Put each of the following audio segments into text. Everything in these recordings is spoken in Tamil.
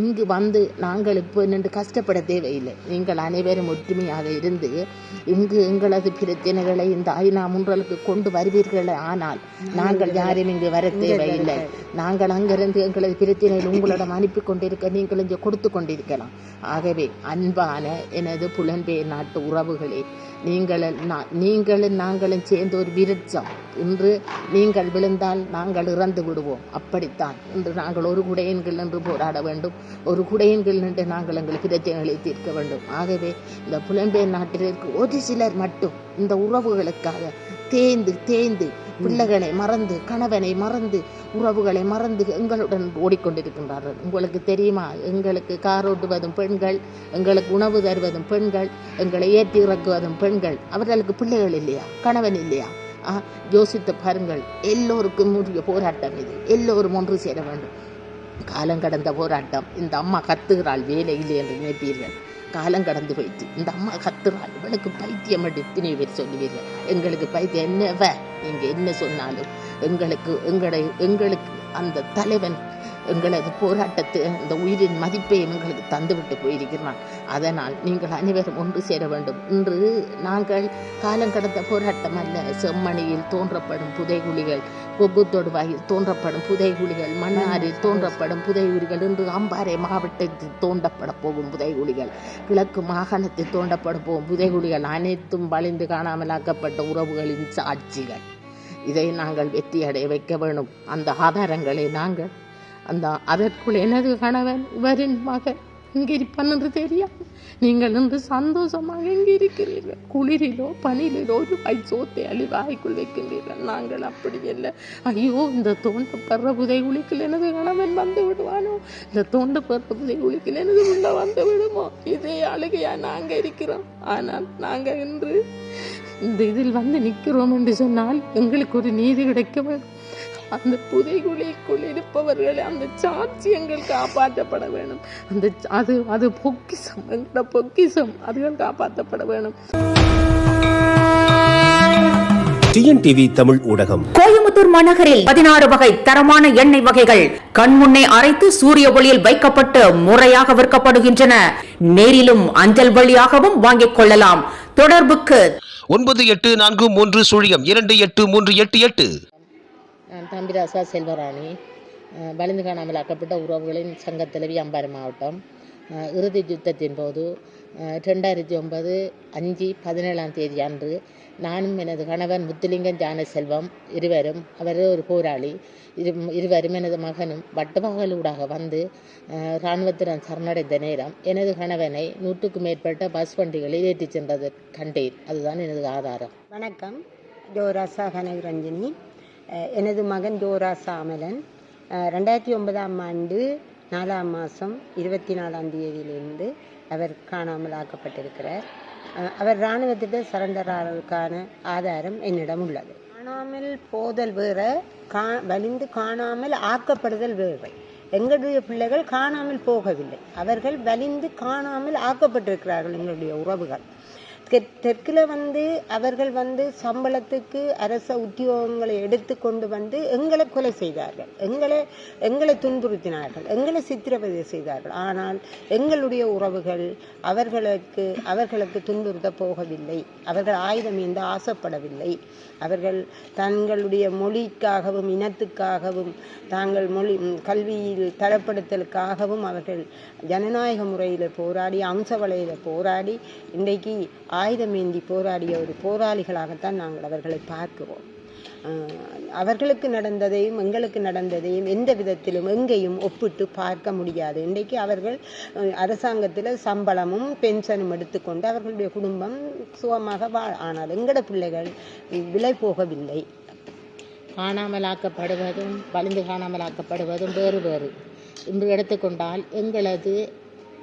இங்கு வந்து நாங்கள் இப்போ நின்று கஷ்டப்பட தேவையில்லை. நீங்கள் அனைவரும் ஒற்றுமையாக இருந்து இங்கு எங்களது பிரச்சனைகளை இந்த ஐநா முன்றலுக்கு கொண்டு வருவீர்கள். ஆனால் நாங்கள் யாரும் இங்கு வர தேவையில்லை. நாங்கள் அங்கிருந்து எங்களது பிரச்சனைகள் உங்களிடம் அனுப்பி கொண்டிருக்க நீங்கள் இங்கே கொடுத்து கொண்டிருக்கலாம். ஆகவே அன்பான எனது புலன்பெயர் நாட்டு உறவுகளே நீங்கள் நீங்களும் நாங்களும் சேர்ந்து ஒரு விருட்சம். இன்று நீங்கள் விழுந்தால் நாங்கள் இறந்து விடுவோம் அப்படித்தான் இன்று நாங்கள் ஒரு குடையன்கள் நின்று போராட வேண்டும். ஒரு குடையின்கள் நின்று நாங்கள் எங்கள் பிரச்சனைகளை தீர்க்க வேண்டும். ஆகவே இந்த புலம்பெயர் நாட்டிலிருக்கு ஒரு சிலர் மட்டும் இந்த உறவுகளுக்காக தேய்ந்து தேய்ந்து பிள்ளைகளை மறந்து கணவனை மறந்து உறவுகளை மறந்து எங்களுடன் ஓடிக்கொண்டிருக்கின்றார்கள். உங்களுக்கு தெரியுமா? எங்களுக்கு கார் ஓட்டுவதும் பெண்கள் எங்களுக்கு உணவு தருவதும் பெண்கள் எங்களை ஏற்றி இறக்குவதும் பெண்கள். அவர்களுக்கு பிள்ளைகள் இல்லையா? கணவன் இல்லையா? யோசித்து பாருங்கள் எல்லோருக்கும் உரிய போராட்டம் இது. எல்லோரும் ஒன்று சேர வேண்டும். காலம் கடந்த போராட்டம். இந்த அம்மா கத்துகிறாள் வேலை இல்லை என்று நினைப்பீர்கள். காலம் கடந்து போயிட்டு இந்த அம்மா கத்துறாள் இவளுக்கு பைத்தியம் என்று எத்தனை பேர் சொல்லுவீர்கள். எங்களுக்கு பைத்தியம் என்னவ? நீங்கள் என்ன சொன்னாலும் எங்களுக்கு எங்களை எங்களுக்கு அந்த தலைவன் எங்களது போராட்டத்தை அந்த உயிரின் மதிப்பை எங்களுக்கு தந்துவிட்டு போயிருக்கிறான். அதனால் நீங்கள் அனைவரும் ஒன்று சேர வேண்டும். இன்று நாங்கள் காலம் கடந்த போராட்டம் அல்ல. செம்மணியில் தோன்றப்படும் புதைகுழிகள் கொப்பு தொடுவாயில் தோன்றப்படும் புதைகுழிகள் மன்னாரில் தோன்றப்படும் புதைகுழிகள் இன்று அம்பாறை மாவட்டத்தில் தோண்டப்பட போகும் புதைகுழிகள் கிழக்கு மாகாணத்தில் தோண்டப்பட போகும் புதைகுழிகள் அனைத்தும் வலிந்து காணாமலாக்கப்பட்ட உறவுகளின் சாட்சிகள். இதை நாங்கள் வெற்றி அடைய வைக்க வேணும் அந்த ஆதாரங்களை நாங்கள் அந்த அதற்குள் எனது கணவன் இவரின் மகன் இங்கே இருப்பான் என்று தெரியாது நீங்கள் இன்று சந்தோஷமாக எங்கே இருக்கிறீர்கள் குளிரிலோ பனியிலோ ஒரு பை சோத்தை அழி வாய்க்குள் வைக்கின்றீர்கள். நாங்கள் அப்படி இல்லை ஐயோ இந்த தோண்ட படுற புதை குளிக்கில் எனது கணவன் வந்து விடுவானோ? இந்த தோண்ட பெற புதை குளிக்கில் எனது உள்ள வந்து விடுமோ? இதே அழுகையா நாங்கள் இருக்கிறோம். ஆனால் நாங்கள் இன்று இந்த இதில் வந்து நிற்கிறோம் என்று சொன்னால் எங்களுக்கு ஒரு நீதி கிடைக்க வேண்டும். அந்த புதைகுழிக்குள் இருப்பவர்களை அந்த சாட்சியங்கள் காப்பாற்றப்பட வேண்டும் அந்த அது அது பொக்கிசம் எங்களோட பொக்கிசம் அதுகள் காப்பாற்றப்பட வேணும். டிஎன்டிவி தமிழ் ஊடகம். கோயம்புத்தூர் மாநகரில் பதினாறு வகை தரமான எண்ணெய் வகைகள் கண்முன்னே அரைத்து சூரிய ஒளியில் வைக்கப்பட்டு முறையாக விற்கப்படுகின்றன. நேரிலும் அஞ்சல் வழியாகவும் வாங்கிக் கொள்ளலாம். தொடர்புக்கு ஒன்பது எட்டு நான்கு மூன்று சுழியம் இரண்டு எட்டு மூன்று எட்டு எட்டு. நான் செல்வராணி வலிந்து காணாமல் அக்கப்பட்ட உறவுகளின் சங்க தலைவி அம்பாறை மாவட்டம். இறுதி யுத்தத்தின் போது ரெண்டாயிரத்தி ஒன்பது அஞ்சு பதினேழாம் தேதி அன்று நானும் எனது கணவன் முத்துலிங்கம் ஞானசெல்வம் இருவரும் அவர் ஒரு போராளி இரு இருவரும் எனது மகனும் வட்டமகளூடாக வந்து இராணுவத்திடம் சரணடைந்த நேரம் எனது கணவனை நூற்றுக்கும் மேற்பட்ட பஸ் வண்டிகளில் ஏற்றிச் சென்றது கண்டேன். அதுதான் எனது ஆதாரம். வணக்கம். ஜோராசா கனகரஞ்சினி. எனது மகன் ஜோராசா சாமலன். ரெண்டாயிரத்தி ஒன்பதாம் ஆண்டு நாலாம் மாதம் இருபத்தி நாலாம் தேதியிலிருந்து அவர் காணாமல் ஆக்கப்பட்டிருக்கிறார். அவர் இராணுவத்திட்ட சரண்டர் ஆதாரம் என்னிடம் உள்ளது. காணாமல் போதல் வேற கா வலிந்து காணாமல் ஆக்கப்படுதல் வேறு. எங்களுடைய பிள்ளைகள் காணாமல் போகவில்லை. அவர்கள் வலிந்து காணாமல் ஆக்கப்பட்டிருக்கிறார்கள் எங்களுடைய உறவுகள். தெற்கில் வந்து அவர்கள் வந்து சம்பளத்துக்கு அரச உத்தியோகங்களை எடுத்து கொண்டு வந்து எங்களை கொலை செய்தார்கள். எங்களை எங்களை துன்புறுத்தினார்கள். எங்களை சித்திரவதை செய்தார்கள். ஆனால் எங்களுடைய உறவுகள் அவர்களுக்கு அவர்களுக்கு துன்புறுத்த போகவில்லை. அவர்கள் ஆயுதம் ஏந்த ஆசைப்படவில்லை. அவர்கள் தங்களுடைய மொழிக்காகவும் இனத்துக்காகவும் தாங்கள் மொழி கல்வியில் தரப்படுத்தலுக்காகவும் அவர்கள் ஜனநாயக முறையில் போராடி அம்சவலையில் போராடி இன்றைக்கு ஆயுதமேந்தி போராடிய ஒரு போராளிகளாகத்தான் நாங்கள் அவர்களை பார்க்கிறோம். அவர்களுக்கு நடந்ததையும் எங்களுக்கு நடந்ததையும் எந்த விதத்திலும் எங்கேயும் ஒப்பிட்டு பார்க்க முடியாது. இன்றைக்கு அவர்கள் அரசாங்கத்தில் சம்பளமும் பென்ஷனும் எடுத்துக்கொண்டு அவர்களுடைய குடும்பம் சுகமாக வா ஆனால் எங்கட பிள்ளைகள் விலை போகவில்லை. காணாமலாக்கப்படுவதும் வலிந்து காணாமலாக்கப்படுவதும் வேறு வேறு. இன்று எடுத்துக்கொண்டால் எங்களது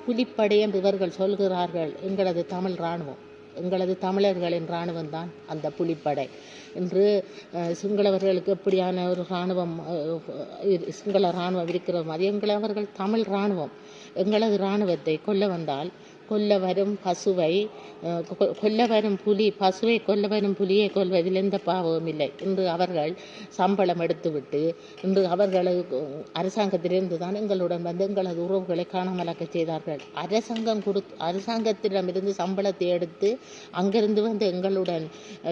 புலிப்படை என்று இவர்கள் சொல்கிறார்கள் எங்களது தமிழ் இராணுவம். எங்களது தமிழர்களின் இராணுவம் தான் அந்த புலிப்படை. இன்று சிங்களவர்களுக்கு எப்படியான ஒரு இராணுவம் சிங்கள இராணுவம் இருக்கிற மாதிரி எங்களை அவர்கள் தமிழ் இராணுவம். எங்களது இராணுவத்தை கொல்ல வந்தால் கொல்ல வரும் பசுவை கொ- கொல்ல வரும் புலி பசுவை கொல்ல வரும் புலியை கொல்வதில் எந்த பாவமும் இல்லை. இன்று அவர்கள் சம்பளம் எடுத்துவிட்டு இன்று அவர்களது அரசாங்கத்திலிருந்து தான் எங்களுடன் வந்து எங்களது உறவுகளை காணாமலாக்க செய்தார்கள். அரசாங்கம் கொடு அரசாங்கத்திடமிருந்து சம்பளத்தை எடுத்து அங்கிருந்து வந்து எங்களுடன்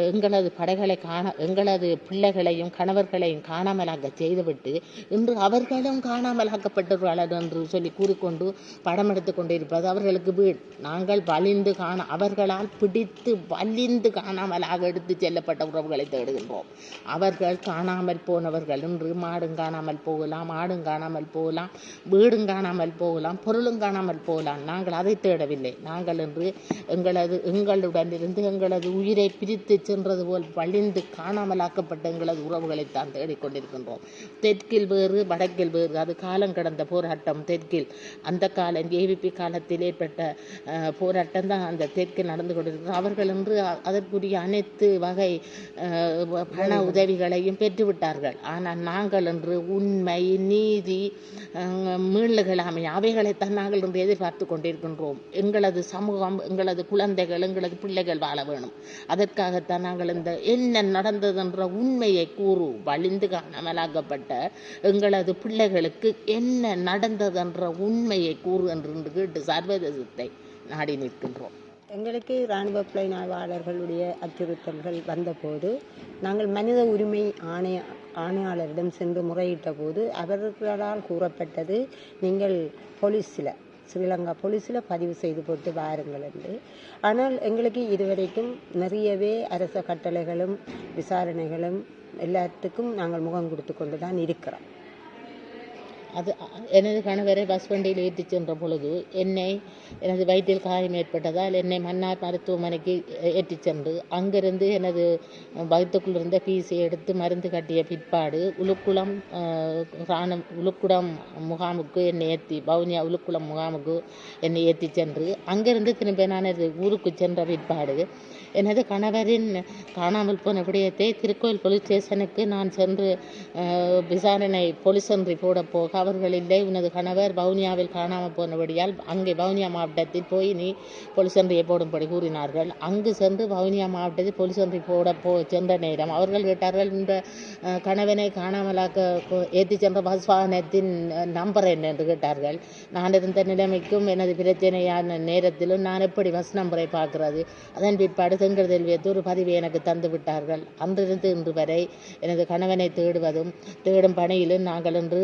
எங்களது படைகளை காண எங்களது பிள்ளைகளையும் கணவர்களையும் காணாமலாக்க செய்துவிட்டு இன்று அவர்களும் காணாமலாக்கப்பட்டுள்ளார்கள் என்று சொல்லி கூறிக்கொண்டு படம் எடுத்து கொண்டிருப்பது அவர்களுக்கு வீடு நாங்கள் வலிந்து காண அவர்களால் பிடித்து வலிந்து காணாமலாக எடுத்து செல்லப்பட்ட உறவுகளை தேடுகின்றோம். அவர்கள் காணாமல் போனவர்கள் இன்று மாடும் காணாமல் போகலாம் ஆடும் காணாமல் போகலாம் வீடும் காணாமல் போகலாம் பொருளும் காணாமல் போகலாம். நாங்கள் அதை தேடவில்லை. நாங்கள் இன்று எங்களது எங்களுடன் இருந்து எங்களது உயிரை பிரித்து சென்றது போல் வலிந்து காணாமலாக்கப்பட்ட எங்களது உறவுகளைத்தான் தேடிக்கொண்டிருக்கின்றோம் தெற்கில் வேறு வடக்கில் வேறு. அது காலம் கடந்த போராட்டம். தெற்கில் அந்த காலம் ஏவிபி காலத்தில் ஏற்பட்ட போராட்டம் தான் அந்த தெற்கில் நடந்து கொண்டிருக்கிறது அவர்கள் என்று அ- அதற்குரிய அனைத்து வகை பண உதவிகளையும் பெற்றுவிட்டார்கள். ஆனால் நாங்கள் என்று உண்மை நீதி அஹ், மீளுகளாமை அவைகளைத்தான் நாங்கள் என்று எதிர்பார்த்து கொண்டிருக்கின்றோம். எங்களது சமூகம் எங்களது குழந்தைகள் எங்களது பிள்ளைகள் வாழ வேணும். அதற்காகத்தான் நாங்கள் இந்த என்ன நடந்ததென்ற உண்மையை கூறு வலிந்து காணாமலாக்கப்பட்ட எங்களது பிள்ளைகளுக்கு என்ன நடந்ததென்ற உண்மையை கூறு என்று இன்று கேட்டு சர்வதேசத்தை நாடி நிற்கின்றோம். எங்களுக்கு இராணுவ புலனாய்வாளர்களுடைய அச்சுறுத்தல்கள் வந்தபோது நாங்கள் மனித உரிமை ஆணைய ஆணையாளரிடம் சென்று முறையிட்ட போது அவர்களால் கூறப்பட்டது நீங்கள் போலீஸில் ஸ்ரீலங்கா போலீஸில் பதிவு செய்து போட்டு வாருங்கள் என்று. ஆனால் எங்களுக்கு இதுவரைக்கும் நிறையவே அரச கட்டளைகளும் விசாரணைகளும் எல்லாத்துக்கும் நாங்கள் முகம் கொடுத்து கொண்டு தான் இருக்கிறோம். அது எனது கணவரை பஸ் வண்டியில் ஏற்றிச் சென்ற பொழுது என்னை எனது வயிற்றில் காயம் ஏற்பட்டதால் என்னை மன்னார் மருத்துவமனைக்கு ஏற்றிச் சென்று அங்கிருந்து எனது வயிற்றுக்குள் இருந்த பீஸை எடுத்து மருந்து கட்டிய பிற்பாடு உலுக்குளம் ராணம் உளுக்குளம் முகாமுக்கு என்னை ஏற்றி வவுனியா உலுக்குளம் முகாமுக்கு என்னை ஏற்றிச் சென்று அங்கிருந்து திரும்ப நான் எனது ஊருக்கு சென்ற பிற்பாடு எனது கணவரின் காணாமல் போன விடயத்தை திருக்கோயில் போலீஸ் ஸ்டேஷனுக்கு நான் சென்று விசாரணை போலீஸ் ஒன்றை போட போக அவர்கள் இல்லை. உனது கணவர் வவுனியாவில் காணாமல் போனபடியால் அங்கே வவுனியா மாவட்டத்தில் போய் நீ போலீஸ் ஒன்றியை போடும்படி கூறினார்கள். அங்கு சென்று வவுனியா மாவட்டத்தில் போலீஸ் ஒன்றை போட போ சென்ற நேரம் அவர்கள் கேட்டார்கள் இந்த கணவனை காணாமலாக்க ஏற்றி சென்ற பஸ் வாகனத்தின் நம்பர் என்ன என்று கேட்டார்கள். நான் இருந்த நிலைமைக்கும் எனது பிரச்சனையான நேரத்திலும் நான் எப்படி பஸ் நம்பரை பார்க்கிறது? அதன் பிற்பாடு செங்கல் ஒரு பதிவை எனக்கு தந்து விட்டார்கள். அன்றிருந்து இன்று வரை எனது கணவனை தேடுவதும் தேடும் பணியிலும் நாங்கள் இன்று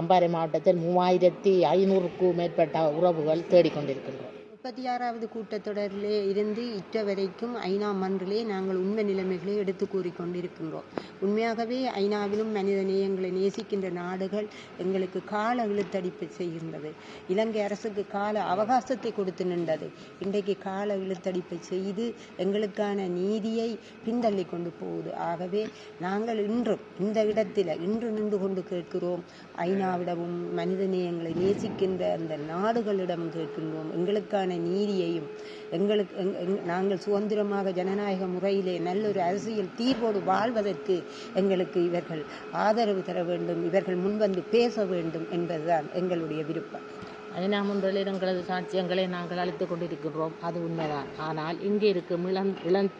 அம்பாறை மாவட்டத்தில் மூவாயிரத்தி ஐநூறுக்கும் மேற்பட்ட உறவுகள் தேடிக்கொண்டிருக்கின்றோம். முப்பத்தி ஆறாவது கூட்டத்தொடரிலே இருந்து இற்ற வரைக்கும் ஐநா மன்றிலே நாங்கள் உண்மை நிலைமைகளை எடுத்து கூறிக்கொண்டிருக்கின்றோம் உண்மையாகவே ஐநாவிலும் மனித நேயங்களை நேசிக்கின்ற நாடுகள் எங்களுக்கு கால இழுத்தடிப்பு செய்கின்றது. இலங்கை அரசுக்கு கால அவகாசத்தை கொடுத்து நின்றது. இன்றைக்கு கால இழுத்தடிப்பை செய்து எங்களுக்கான நீதியை பின்தள்ளி கொண்டு போகுது. ஆகவே நாங்கள் இன்றும் இந்த இடத்தில் இன்று நின்று கொண்டு கேட்கிறோம். ஐநாவிடமும் மனித நேயங்களை நேசிக்கின்ற அந்த நாடுகளிடம் கேட்கின்றோம். எங்களுக்கான நீதியையும் எங்களுக்கு எங்- எங்- நாங்கள் சுதந்திரமாக ஜனநாயக முறையிலே நல்லொரு அரசியல் தீர்வோடு வாழ்வதற்கு எங்களுக்கு இவர்கள் ஆதரவு தர வேண்டும் இவர்கள் முன்வந்து பேச வேண்டும் என்பதுதான் எங்களுடைய விருப்பம். ஐநா முன்றலில் எங்களது சாட்சியங்களை நாங்கள் அளித்துக் கொண்டிருக்கின்றோம். அது உண்மைதான். ஆனால் இங்கே இருக்கும் இளம் இளம்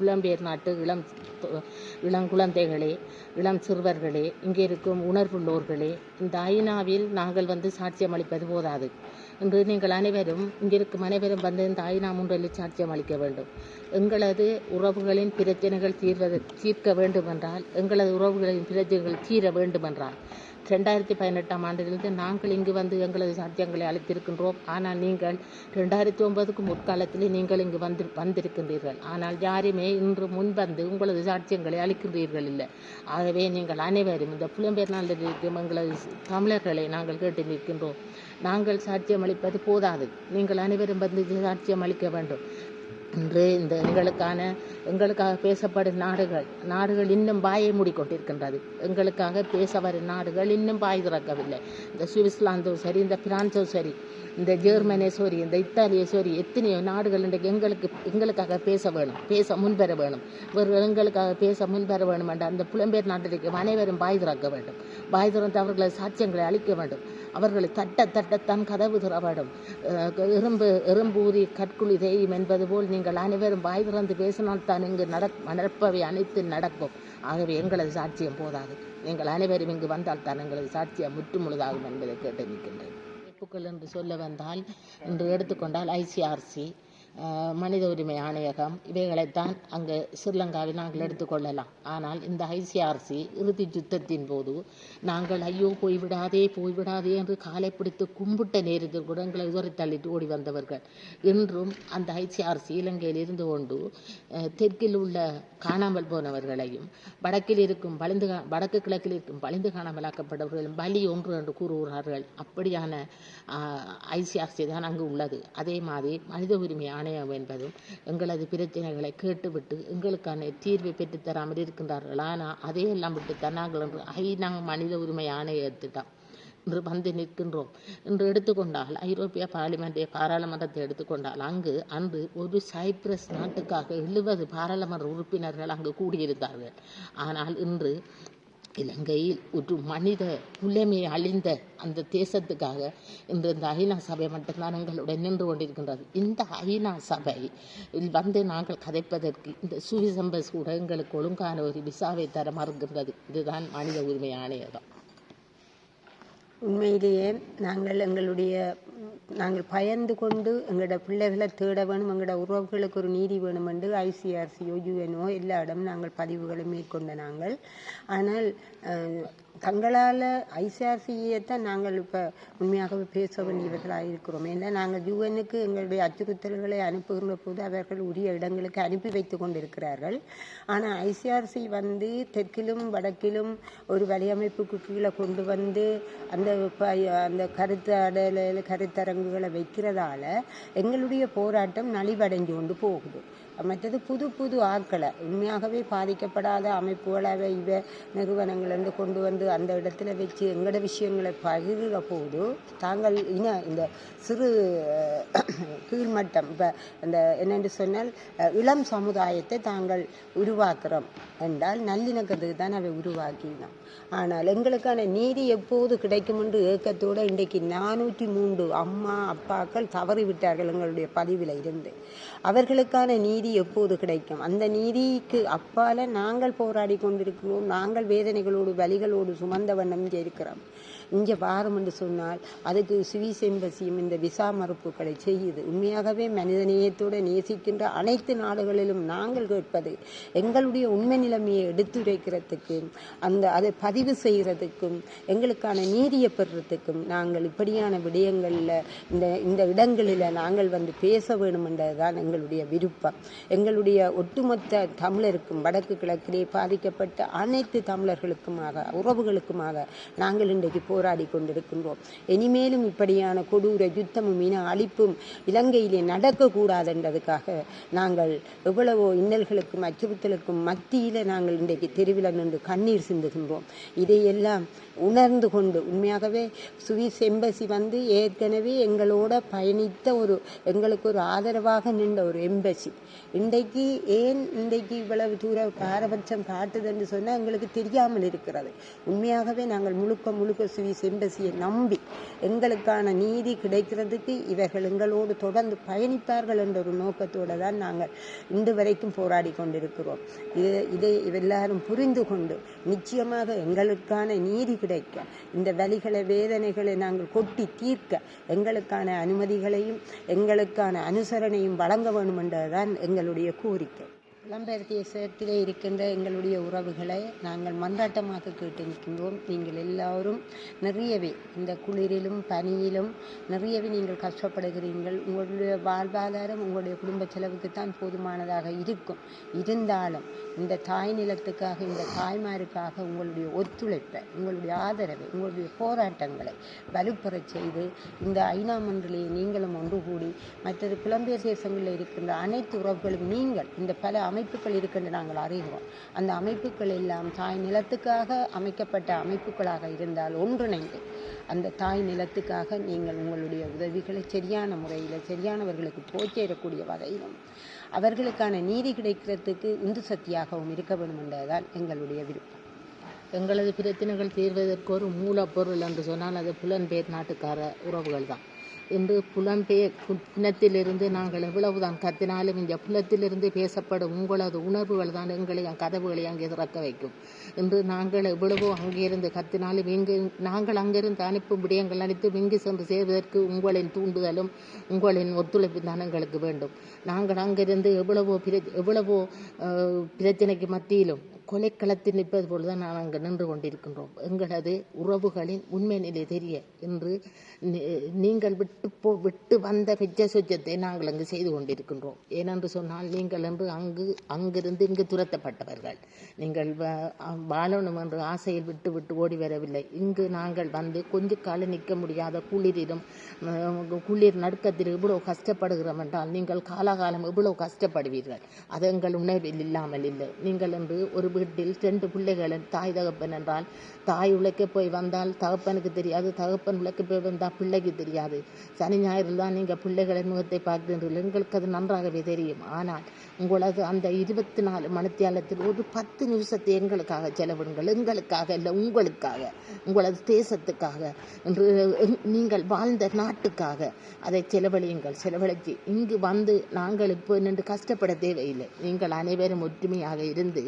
புலம்பெயர் நாட்டு இளம் இளங்குழந்தைகளே இளம் சிறுவர்களே இங்கே இருக்கும் உணர்வுள்ளோர்களே இந்த ஐநாவில் நாங்கள் வந்து சாட்சியம் அளிப்பது போதாது. இன்று நீங்கள் அனைவரும் இங்கிருக்கும் அனைவரும் வந்து இந்த ஐநா முன்றலில் சாட்சியம் அளிக்க வேண்டும். எங்களது உறவுகளின் பிரச்சனைகள் தீர்வது தீர்க்க வேண்டுமென்றால் எங்களது உறவுகளின் பிரச்சனைகள் தீர வேண்டுமென்றால் ரெண்டாயிரத்தி பதினெட்டாம் ஆண்டிலிருந்து நாங்கள் இங்கு வந்து எங்களது சாத்தியங்களை அளித்திருக்கின்றோம். ஆனால் நீங்கள் ரெண்டாயிரத்தி ஒன்பதுக்கு முற்காலத்தில் நீங்கள் இங்கு வந்து வந்திருக்கின்றீர்கள். ஆனால் யாருமே இன்று முன்வந்து உங்களது சாட்சியங்களை அளிக்கின்றீர்கள் இல்லை. ஆகவே நீங்கள் அனைவரும் இந்த புலம்பெயர் நாளில் இருக்கும் எங்களது தமிழர்களை நாங்கள் கேட்டு நிற்கின்றோம். நாங்கள் சாட்சியம் அளிப்பது போதாது. நீங்கள் அனைவரும் வந்து சாட்சியம் அளிக்க வேண்டும். இன்று இந்த எங்களுக்கான எங்களுக்காக பேசப்படும் நாடுகள். நாடுகள் இன்னும் வாயை மூடிக்கொண்டிருக்கின்றது. எங்களுக்காக பேச வரும் நாடுகள் இன்னும் வாய் திறக்கவில்லை. இந்த சுவிட்சர்லாந்தும் சரி இந்த பிரான்சும் சரி இந்த ஜெர்மனி சரி இந்த இத்தாலியோ சரி எத்தனையோ நாடுகள் இன்றைக்கு எங்களுக்கு எங்களுக்காக பேச வேணும் பேச முன்வர வேணும். இவர்கள் எங்களுக்காக பேச முன்வர வேணும் என்ற அந்த புலம்பெயர் நாட்டிற்கு அனைவரும் வாய் திறக்க வேண்டும். வாய் திறந்து அவர்களை சாட்சியங்களை அளிக்க வேண்டும். அவர்களை தட்ட தட்டத்தான் கதவு திறப்படும் இரும்பு எறும்பு எறும்பூரி கற்குழி தெய்வம் என்பது போல் நீங்கள் அனைவரும் வாய் திறந்து பேசினால் தான் இங்கு நடக் நடப்பவை அனைத்து நடக்கும். ஆகவே எங்களது சாட்சியம் போதாது. நீங்கள் அனைவரும் இங்கு வந்தால் தான் எங்களது சாட்சியம் முற்றுமுழுதாகும் என்பதை கேட்டு நிற்கின்றேன் ஒப்புக்கள் என்று சொல்ல வந்தால் என்று எடுத்துக்கொண்டால் ஐசிஆர்சி மனித உரிமை ஆணையகம் இவைகளைத்தான் அங்கு ஸ்ரீலங்காவில் நாங்கள் எடுத்துக்கொள்ளலாம் ஆனால் இந்த ஐசிஆர்சி இறுதி யுத்தத்தின் போது நாங்கள் ஐயோ போய்விடாதே போய்விடாதே என்று காலை பிடித்து கும்பிட்ட நேரத்தில் கூட எங்களை உதறி தள்ளிட்டு ஓடி வந்தவர்கள். இன்றும் அந்த ஐசிஆர்சி இலங்கையில் இருந்து கொண்டு தெற்கில் உள்ள காணாமல் போனவர்களையும் வடக்கில் இருக்கும் பளிந்து கா- வடக்கு கிழக்கில் இருக்கும் பளிந்து காணாமலாக்கப்பட்டவர்களும் பலி ஒன்று என்று கூறுகிறார்கள். அப்படியான ஐசிஆர்சி தான் அங்கு உள்ளது. அதே மாதிரி மனித உரிமை ஆணையம் என்பதும் எங்களது பிரச்சனைகளை கேட்டுவிட்டு எங்களுக்கான தீர்வை பெற்றுத்தராமல் இருக்கின்றார்கள். ஆனால் அதையெல்லாம் விட்டு தன்னாங்கள் என்று ஐநா மனித உரிமை ஆணையத்திட்டம் இன்று வந்து நிற்கின்றோம். இன்று எடுத்துக்கொண்டால் ஐரோப்பிய பார்லிமெண்டைய பாராளுமன்றத்தை எடுத்துக்கொண்டால் அங்கு அன்று ஒரு சைப்ரஸ் நாட்டுக்காக எழுபது பாராளுமன்ற உறுப்பினர்கள் அங்கு கூடியிருந்தார்கள். ஆனால் இன்று இலங்கையில் ஒரு மனித குலமே அழிந்த அந்த தேசத்துக்காக இன்று இந்த ஐநா சபை மட்டும்தான் எங்களுடன் நின்று கொண்டிருக்கின்றது. இந்த ஐநா சபை வந்து நாங்கள் கதைப்பதற்கு இந்த சுவிசம்பஸ் கூட எங்களுக்கு ஒழுங்கான ஒரு விசாவை தர மறுக்கின்றது. இதுதான் மனித உரிமை ஆணையகம். உண்மையிலேயே நாங்கள் எங்களுடைய நாங்கள் பயந்து கொண்டு எங்களோட பிள்ளைகளை தேட வேணும் எங்களோட உறவுகளுக்கு ஒரு நீதி வேணும் என்று ஐசிஆர்சியோ யுஎன்ஓ எல்லா இடம் நாங்கள் பதிவுகளை மேற்கொண்ட நாங்கள். ஆனால் தங்களால் ஐசிஆர்சியை தான் நாங்கள் இப்போ உண்மையாகவே பேச வேண்டியவர்களாக இருக்கிறோம். ஏன்னா நாங்கள் யுஎனுக்கு எங்களுடைய அச்சுறுத்தல்களை அனுப்புகின்ற போது அவர்கள் உரிய இடங்களுக்கு அனுப்பி வைத்து கொண்டிருக்கிறார்கள். ஆனால் ஐசிஆர்சி வந்து தெற்கிலும் வடக்கிலும் ஒரு வலையமைப்புக்கு கீழே கொண்டு வந்து அந்த அந்த கருத்து கருத்தரங்குகளை வைக்கிறதால எங்களுடைய போராட்டம் நலிவடைஞ்சு கொண்டு போகுது. மற்றது புது புது ஆட்களை. உண்மையாகவே பாதிக்கப்படாத அமைப்புகளாக இவ நிறுவனங்கள் வந்து கொண்டு வந்து அந்த இடத்துல வச்சு எங்களோட விஷயங்களை பகிர்கிற போது தாங்கள் இன இந்த சிறு கீழ்மட்டம் இப்போ இந்த என்னென்று சொன்னால் இளம் சமுதாயத்தை தாங்கள் உருவாக்குறோம் என்றால் நல்லிணக்கத்துக்கு தான் அவை உருவாக்கினோம். ஆனால் எங்களுக்கான நீதி எப்போது கிடைக்கும் என்று ஏக்கத்தோடு இன்றைக்கு நானூற்றி மூன்று அம்மா அப்பாக்கள் தவறிவிட்டார்கள் எங்களுடைய பதிவில் இருந்து அவர்களுக்கான நீதி நீதி எப்போது கிடைக்கும்? அந்த நீதிக்கு அப்பால நாங்கள் போராடி கொண்டிருக்கிறோம். நாங்கள் வேதனைகளோடு வலிகளோடு சுமந்த வண்ணம் இங்கே இருக்கிறோம். இங்கே வாரம் என்று சொன்னால் அதுக்கு சுவிசெம்பசியும் இந்த விசா மறுப்புகளை செய்யுது. உண்மையாகவே மனிதநேயத்தோடு நேசிக்கின்ற அனைத்து நாடுகளிலும் நாங்கள் கேட்பது எங்களுடைய உண்மை நிலைமையை எடுத்துரைக்கிறதுக்கும் அந்த அதை பதிவு செய்கிறதுக்கும் எங்களுக்கான நீதியை பெறுறதுக்கும் நாங்கள் இப்படியான விடயங்களில் இந்த இந்த இடங்களில் நாங்கள் வந்து பேச வேண்டும் என்றதுதான் எங்களுடைய விருப்பம். எங்களுடைய ஒட்டுமொத்த தமிழருக்கும் வடக்கு கிழக்கிலே பாதிக்கப்பட்ட அனைத்து தமிழர்களுக்குமாக உறவுகளுக்குமாக நாங்கள் இன்றைக்கு போ கொண்டிருக்கின்றோம். இனிமேலும் இப்படியான கொடூர யுத்தமும் இன அழிப்பும் இலங்கையிலே நடக்கக்கூடாது என்றதுக்காக நாங்கள் எவ்வளவோ இன்னல்களுக்கும் அச்சுறுத்தலுக்கும் மத்தியில் நாங்கள் இன்றைக்கு தெருவில் நின்று கண்ணீர் சிந்துகின்றோம். இதையெல்லாம் உணர்ந்து கொண்டு உண்மையாகவே சுவிஸ் எம்பசி வந்து ஏற்கனவே எங்களோட பயணித்த ஒரு எங்களுக்கு ஒரு ஆதரவாக நின்ற ஒரு எம்பசி. இன்றைக்கு ஏன் இன்றைக்கு இவ்வளவு தூர பாரபட்சம் காட்டுதுன்னு சொன்னால் எங்களுக்கு தெரியாமல் இருக்கிறது. உண்மையாகவே நாங்கள் முழுக்க முழுக்க சுவிஸ் எம்பசியை நம்பி எங்களுக்கான நீதி கிடைக்கிறதுக்கு இவர்கள் எங்களோடு தொடர்ந்து பயணிப்பார்கள் என்ற ஒரு நோக்கத்தோடு தான் நாங்கள் இன்று வரைக்கும் போராடி கொண்டிருக்கிறோம். இது இதை எல்லாரும் புரிந்து கொண்டு நிச்சயமாக எங்களுக்கான நீதி கிடைக்க இந்த வலிகளை வேதனைகளை நாங்கள் கொட்டி தீர்க்க எங்களுக்கான அனுமதிகளையும் எங்களுக்கான அனுசரணையும் வழங்க வேண்டும் என்றதுதான் எங்களுடைய கோரிக்கை. புலம்பெயர் தேசத்திலே இருக்கின்ற எங்களுடைய உறவுகளை நாங்கள் மந்தாட்டமாக கேட்டு நிற்கின்றோம். நீங்கள் எல்லாரும் நிறையவே இந்த குளிரிலும் பனியிலும் நிறையவே நீங்கள் கஷ்டப்படுகிறீர்கள். உங்களுடைய வாழ்வாதாரம் உங்களுடைய குடும்ப செலவுக்கு தான் போதுமானதாக இருக்கும். இருந்தாலும் இந்த தாய் நிலத்துக்காக இந்த தாய்மாருக்காக உங்களுடைய ஒத்துழைப்பை உங்களுடைய ஆதரவை உங்களுடைய போராட்டங்களை வலுப்பெறச் செய்து இந்த ஐநா மன்றிலேயே நீங்களும் ஒன்று கூடி மற்றது புலம்பெயர் தேசங்களில் இருக்கின்ற அனைத்து உறவுகளும் நீங்கள் இந்த பல அமைப்புகள் இருக்கின்ற நாங்கள் அறிகிறோம் அந்த அமைப்புகள் எல்லாம் தாய் நிலத்துக்காக அமைக்கப்பட்ட அமைப்புகளாக இருந்தால் ஒன்றிணைந்து அந்த தாய் நிலத்துக்காக நீங்கள் உங்களுடைய உதவிகளை சரியான முறையில் சரியானவர்களுக்கு போய் சேரக்கூடிய வகையிலும் அவர்களுக்கான நீதி கிடைக்கிறதுக்கு உந்து சக்தியாகவும் இருக்க வேண்டும் என்பதுதான் எங்களுடைய விருப்பம். எங்களது பிரச்சனைகள் தீர்வதற்கு ஒரு மூலப்பொருள் என்று சொன்னால் அது புலன்பெயர் நாட்டுக்கார உறவுகள் தான் என்று புலம்பெயர் புலத்திலிருந்து நாங்கள் எவ்வளவுதான் கத்தினாலும் இந்த புலத்திலிருந்து பேசப்படும் உங்களது உணர்வுகள் தான் எங்களை கதவுகளை அங்கே திறக்க வைக்கும். என்று நாங்கள் எவ்வளவோ அங்கிருந்து கத்தினாலும் இங்கு நாங்கள் அங்கிருந்து அனுப்பும் விடயங்கள் அனைத்தும் இங்கு சென்று சேர்வதற்கு உங்களின் தூண்டுதலும் உங்களின் ஒத்துழைப்பு தான் எங்களுக்கு வேண்டும். நாங்கள் அங்கிருந்து எவ்வளவோ பிர எவ்வளவோ பிரச்சனைக்கு மத்தியிலும் கொலைக்களத்தில் நிற்பது போலதான் நான் அங்கு நின்று கொண்டிருக்கின்றோம். எங்களது உறவுகளின் உண்மை நிலை தெரிய என்று நீங்கள் விட்டு போ விட்டு வந்த பிச்சை சுச்சத்தை நாங்கள் அங்கு செய்து கொண்டிருக்கின்றோம். ஏனென்று சொன்னால் நீங்கள் என்று அங்கு அங்கிருந்து இங்கு துரத்தப்பட்டவர்கள். நீங்கள் வ- வாழணும் என்று ஆசையில் விட்டு விட்டு ஓடி வரவில்லை. இங்கு நாங்கள் வந்து கொஞ்ச காலம் நிற்க முடியாத குளிரிலும் குளிர் நடுக்கத்தில் இவ்வளோ கஷ்டப்படுகிறோம் என்றால் நீங்கள் காலாகாலம் இவ்வளோ கஷ்டப்படுவீர்கள். அது எங்கள் உணர்வில் இல்லாமல் இல்லை. நீங்கள் என்று ஒரு வீட்டில் ரெண்டு பிள்ளைகளும் தாய் தகப்பன் என்றால் தாய் உழைக்க போய் வந்தால் தகப்பனுக்கு தெரியாது தகப்பன் உழைக்க போய் வந்தால் பிள்ளைக்கு தெரியாது. சனி ஞாயிறு தான் நீங்கள் பிள்ளைகளின் முகத்தை பார்க்கின்றீர்கள் எங்களுக்கு அது நன்றாகவே தெரியும். ஆனால் உங்களது அந்த இருபத்தி நாலு மணித்தியாலத்தில் ஒரு பத்து நிமிஷத்தை எங்களுக்காக செலவிடுங்கள். எங்களுக்காக இல்லை உங்களுக்காக உங்களது தேசத்துக்காக என்று நீங்கள் வாழ்ந்த நாட்டுக்காக அதை செலவழியுங்கள். செலவழித்து இங்கு வந்து நாங்கள் இப்போ நின்று கஷ்டப்பட தேவையில்லை. நீங்கள் அனைவரும் ஒற்றுமையாக இருந்து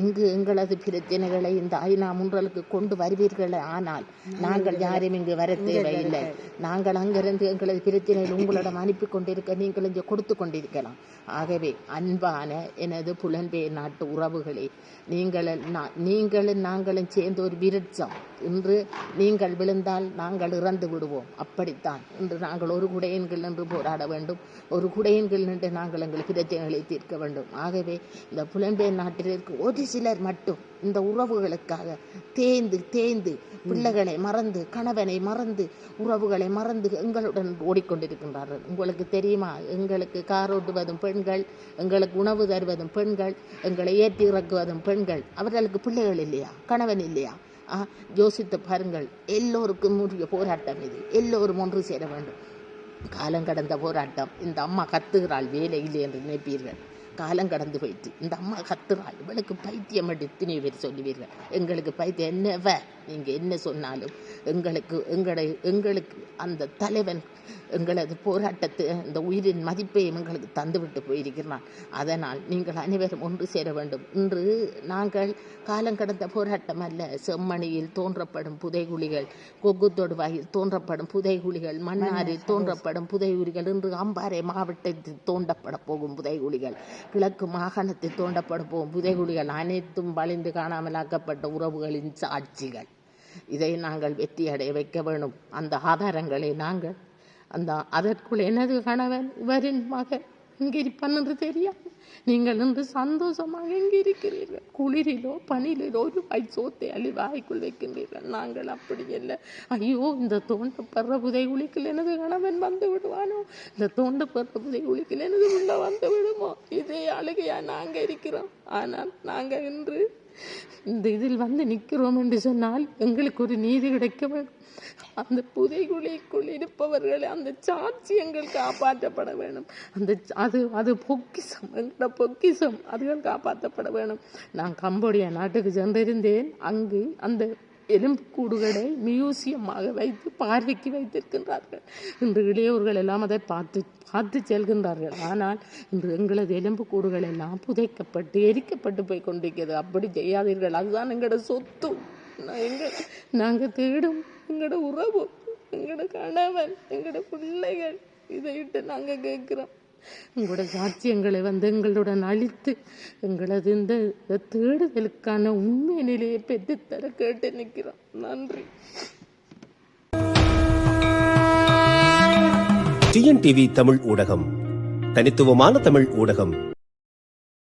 இங்கு எங்களது பிரச்சனைகளை இந்த ஐநா முன்றலுக்கு கொண்டு வருவீர்களே? ஆனால் நாங்கள் யாரும் இங்கு வர தேவையில்லை. நாங்கள் அங்கிருந்து எங்களது பிரச்சனைகள் உங்களிடம் அனுப்பி கொண்டிருக்க நீங்கள் இங்கே கொடுத்து கொண்டிருக்கலாம். ஆகவே அன்பான எனது புலன்பெயர் நாட்டு உறவுகளே நீங்கள் நீங்களும் நாங்களும் சேர்ந்து ஒரு விருட்சம். இன்று நீங்கள் விழுந்தால் நாங்கள் இறந்து விடுவோம். அப்படித்தான். இன்று நாங்கள் ஒரு குடையன்கள் நின்று போராட வேண்டும். ஒரு குடையன்கள் நின்று நாங்கள் எங்கள் பிரச்சனைகளை தீர்க்க வேண்டும். ஆகவே இந்த புலம்பெயர் நாட்டில் இருக்க ஒரு சிலர் மட்டும் இந்த உறவுகளுக்காக தேய்ந்து தேய்ந்து பிள்ளைகளை மறந்து கணவனை மறந்து உறவுகளை மறந்து எங்களுடன் ஓடிக்கொண்டிருக்கின்றார்கள். உங்களுக்கு தெரியுமா? எங்களுக்கு கார் ஓட்டுவதும் பெண்கள் எங்களுக்கு உணவு தருவதும் பெண்கள் எங்களை ஏற்றி இறக்குவதும் பெண்கள். அவர்களுக்கு பிள்ளைகள் இல்லையா? கணவன் இல்லையா? ஆ, யோசித்து பாருங்கள். எல்லோருக்கும் உரிய போராட்டம் இது. எல்லோரும் ஒன்று சேர வேண்டும். காலம் கடந்த போராட்டம். இந்த அம்மா கத்துகிறாள் வேலை இல்லை என்று நினைப்பீர்கள். காலம் கடந்து போயிட்டு இந்த அம்மா கத்துறாள் இவளுக்கு பைத்தியம் எடுத்து எத்தனை பேர் சொல்லுவீர்கள். எங்களுக்கு பைத்தியம் என்னவ? நீங்கள் என்ன சொன்னாலும் எங்களுக்கு எங்களை எங்களுக்கு அந்த தலைவன் எங்களது போராட்டத்தை அந்த உயிரின் மதிப்பையும் எங்களுக்கு தந்துவிட்டு போயிருக்கிறான். அதனால் நீங்கள் அனைவரும் ஒன்று சேர வேண்டும். இன்று நாங்கள் காலம் கடந்த போராட்டம் அல்ல செம்மணியில் தோன்றப்படும் புதைகுழிகள் கொக்கு தொடுவாயில் தோன்றப்படும் புதைகுழிகள் மன்னாரில் தோன்றப்படும் புதைகுழிகள் இன்று அம்பாறை மாவட்டத்தில் தோண்டப்பட போகும் புதைகுழிகள் கிழக்கு மாகாணத்தில் தோண்டப்பட போகும் புதைகுழிகள் அனைத்தும் வலிந்து காணாமலாக்கப்பட்ட உறவுகளின் சாட்சிகள். இதை நாங்கள் வெற்றி அடைய வைக்க வேண்டும். அந்த ஆதாரங்களை நாங்கள் அந்த அதற்குள் எனது கணவன் இவரின் மகன் இங்கே இருப்பான் என்று தெரியாது. நீங்கள் இன்று சந்தோஷமாக இங்கே இருக்கிறீர்கள் குளிரிலோ பனியிலோ ஒரு வாய் சோத்தை அள்ளி வாய்க்குள் வைக்கின்றீர்கள். நாங்கள் அப்படி இல்லை ஐயோ இந்த தோண்டப்படுற குளிக்கில் எனது கணவன் வந்து விடுவானோ? இந்த தோண்டப்படுற குளிக்கில் எனது உள்ள வந்து விடுமோ? இதே அழுகையா நாங்கள் இருக்கிறோம். ஆனால் நாங்கள் இன்று இந்த இதில் வந்து நிற்கிறோம் என்று சொன்னால் எங்களுக்கு ஒரு நீதி கிடைக்க வேண்டும். அந்த புதைகுழிக்குள் இருப்பவர்களை அந்த சாட்சியங்கள் காப்பாற்றப்பட வேணும் அந்த அது அது பொக்கிசம் எங்களோட பொக்கிசம் அதுகள் காப்பாற்றப்பட வேணும் நான் கம்போடியா நாட்டுக்கு சென்றிருந்தேன். அங்கு அந்த எலும்புக்கூடுகளை மியூசியமாக வைத்து பார்வைக்கு வைத்திருக்கின்றார்கள். இன்று இளையோர்கள் எல்லாம் அதை பார்த்து பார்த்து செல்கின்றார்கள். ஆனால் இன்று எங்களது எலும்புக்கூடுகள் எல்லாம் புதைக்கப்பட்டு எரிக்கப்பட்டு போய் கொண்டிருக்கிறது. அப்படி செய்யாதீர்கள். அதுதான் எங்களோட சொத்து. எங்கள் நாங்கள் தேடும் எங்களோட உறவு எங்களோட கணவன் எங்களோட பிள்ளைகள். இதை விட்டு நாங்கள் கேட்குறோம். உங்களோட சாட்சியங்களை வந்து எங்களுடன் அழித்து எங்களது இந்த இந்த தேடுதலுக்கான உண்மை நிலையை பெற்றுத்தர கேட்டு நிற்கிறோம். நன்றி. டிஎன்டிவி தமிழ் ஊடகம். தனித்துவமான தமிழ் ஊடகம்.